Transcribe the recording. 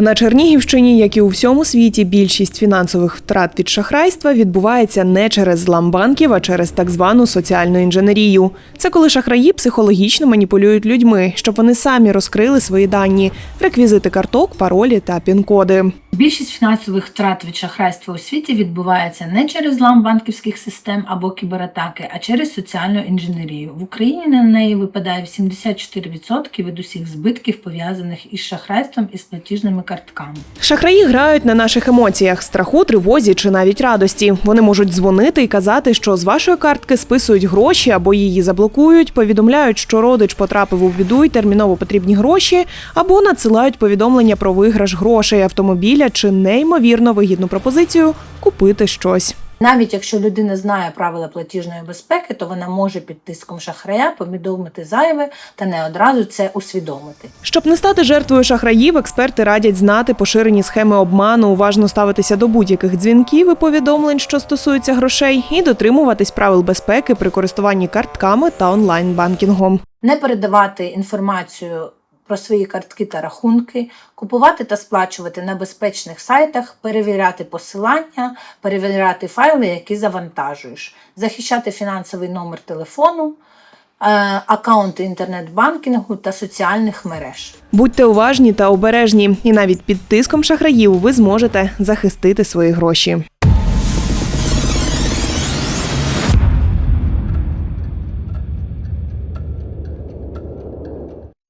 На Чернігівщині, як і у всьому світі, більшість фінансових втрат від шахрайства відбувається не через злам банків, а через так звану соціальну інженерію. Це коли шахраї психологічно маніпулюють людьми, щоб вони самі розкрили свої дані, реквізити карток, паролі та пін-коди. Більшість фінансових втрат від шахрайства у світі відбувається не через злам банківських систем або кібератаки, а через соціальну інженерію. В Україні на неї випадає 74% від усіх збитків, пов'язаних із шахрайством і з платіжними картками. Шахраї грають на наших емоціях, страху, тривозі чи навіть радості. Вони можуть дзвонити і казати, що з вашої картки списують гроші або її заблокують, повідомляють, що родич потрапив у біду і терміново потрібні гроші, або надсилають повідомлення про виграш грошей, автомобіля чи неймовірно вигідну пропозицію купити щось. Навіть якщо людина знає правила платіжної безпеки, то вона може під тиском шахрая повідомити зайве та не одразу це усвідомити. Щоб не стати жертвою шахраїв, експерти радять знати поширені схеми обману, уважно ставитися до будь-яких дзвінків і повідомлень, що стосуються грошей, і дотримуватись правил безпеки при користуванні картками та онлайн-банкінгом. не передавати інформацію про свої картки та рахунки, купувати та сплачувати на безпечних сайтах, перевіряти посилання, перевіряти файли, які завантажуєш, захищати фінансовий номер телефону, е, аккаунти інтернет-банкінгу та соціальних мереж. Будьте уважні та обережні, і навіть під тиском шахраїв ви зможете захистити свої гроші.